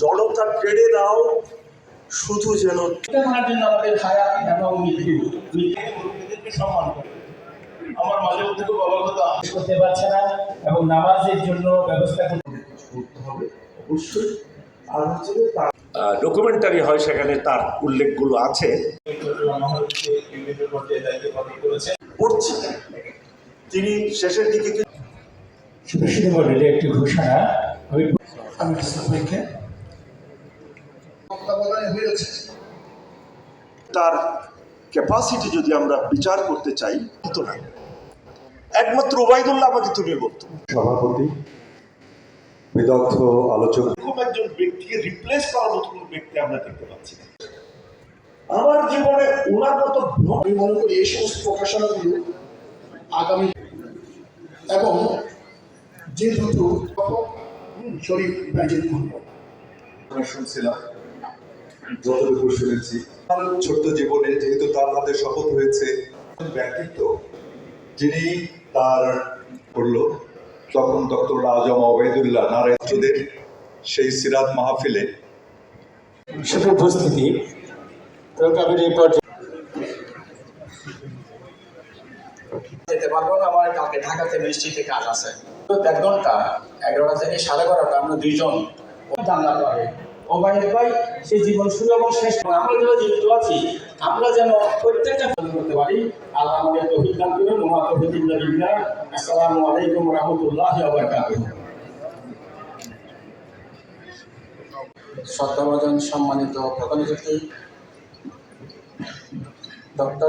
জড়তা কেড়ে দাও শুধু যেন করার জন্য আমাদের হায়াত এবং মৃত্যু মৃত্যু সম্মান করে। আমার মাঝে মধ্যে খুব অবগত করতে পারছে না এবং নামাজের জন্য ব্যবস্থা করতে হবে। অবশ্যই। আর হচ্ছে যে তার ডকুমেন্টারি হয় সেখানে তার উল্লেখগুলো আছে। তিনি শেষের দিকে সুপ্রসিদ্ধ মডেলের একটি ঘোষণা আমি ইসলামকে তত্ত্বাবধানে হয়েছে। তার ক্যাপাসিটি যদি আমরা বিচার করতে চাই হতো না। একমাত্র ওবায়দুল্লাহ আমাকে তুমি বলতো। সভাপতি বিদগ্ধ আলোচক। এরকম একজন ব্যক্তিকে রিপ্লেস করার মতো কোনো ব্যক্তি আমরা দেখতে পাচ্ছি না। আমার জীবনে ওনার মতো আমি মনে করি এই সমস্ত প্রকাশনাগুলো আগামী এবং যে দুটো শরীফ মোহাম্মদ শুনছিলাম যতটুকু শুনেছি। তার ছোট্ট জীবনে যেহেতু তার হাতে শপথ হয়েছে ব্যক্তিত্ব যিনি তার করল তখন ডক্টর আজম ওবেদুল্লাহ নারায়ণদের সেই সিরাত মাহফিলে। উপস্থিতি আমি এই পর্যায়ে যেতে পারব না আমার কালকে ঢাকাতে মিষ্টিতে কাজ আছে। তো এক ঘণ্টা এগারোটা থেকে সাড়ে বারোটা আমরা দুইজন জানলা পাবে ওবায়দ ভাই সেই জীবন শুরু এবং শেষ। আমরা যারা জীবিত আছি, আমরা যেন প্রত্যেকটা ফলো করতে পারি। আল্লাহ আমাদের তৌফিক দান করুন। তৌফিক ইল্লা বিল্লাহ আসসালামু আলাইকুম রাহমাতুল্লাহি বারাকাতুহু। সম্মানিত প্রধান অতিথি ডক্টর